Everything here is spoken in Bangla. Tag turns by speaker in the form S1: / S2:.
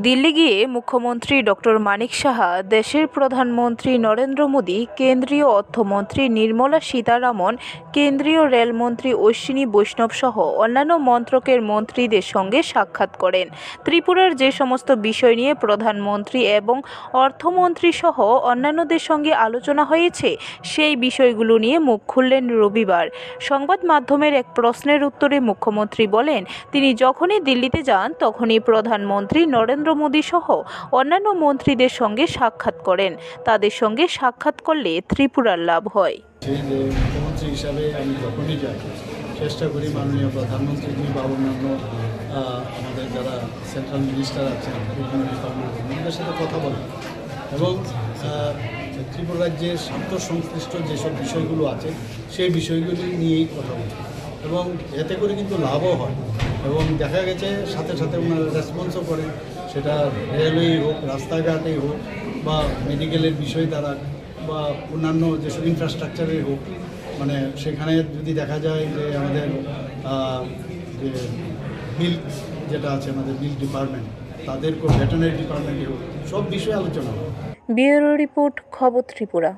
S1: দিল্লি গিয়ে মুখ্যমন্ত্রী ডক্টর মানিক সাহা, দেশের প্রধানমন্ত্রী নরেন্দ্র মোদী, কেন্দ্রীয় অর্থমন্ত্রী নির্মলা সীতারামন, কেন্দ্রীয় রেলমন্ত্রী অশ্বিনী বৈষ্ণব সহ অন্যান্য মন্ত্রকের মন্ত্রীদের সঙ্গে সাক্ষাৎ করেন। ত্রিপুরার যে সমস্ত বিষয় নিয়ে প্রধানমন্ত্রী এবং অর্থমন্ত্রী সহ অন্যান্যদের সঙ্গে আলোচনা হয়েছে, সেই বিষয়গুলো নিয়ে মুখ খুললেন রবিবার। সংবাদ মাধ্যমের এক প্রশ্নের উত্তরে মুখ্যমন্ত্রী বলেন, তিনি যখনই দিল্লিতে যান, তখনই প্রধানমন্ত্রী নরেন্দ্র মোদী সহ অন্যান্য মন্ত্রীদের সঙ্গে সাক্ষাৎ করেন। তাদের সঙ্গে সাক্ষাৎ করলে ত্রিপুরার লাভ হয়।
S2: মুখ্যমন্ত্রী হিসাবে আমি যখনই চেষ্টা করি মাননীয় আমাদের যারা সেন্ট্রাল মিনিস্টার আছেন বিভিন্ন ডিপার্টমেন্ট সাথে কথা বলি। এবং ত্রিপুরা রাজ্যের স্বার্থ সংশ্লিষ্ট যেসব বিষয়গুলো আছে, সেই বিষয়গুলি নিয়েই কথা বলি। এবং এতে করে কিন্তু লাভও হয়। এবং দেখা গেছে সাথে সাথে ওনারা রেসপন্সও করে, সেটা রেলওয়ে হোক, রাস্তাঘাটেই হোক, বা মেডিকেলের বিষয় দ্বারা, বা অন্যান্য যেসব ইনফ্রাস্ট্রাকচারের হোক মানে সেখানে যদি দেখা যায় যে আমাদের যে বিল যেটা আছে আমাদের বিল ডিপার্টমেন্ট তাদের ভেটেনারি ডিপার্টমেন্টে হোক, সব বিষয়ে আলোচনা হয়
S1: রিপোর্ট খবর ত্রিপুরা।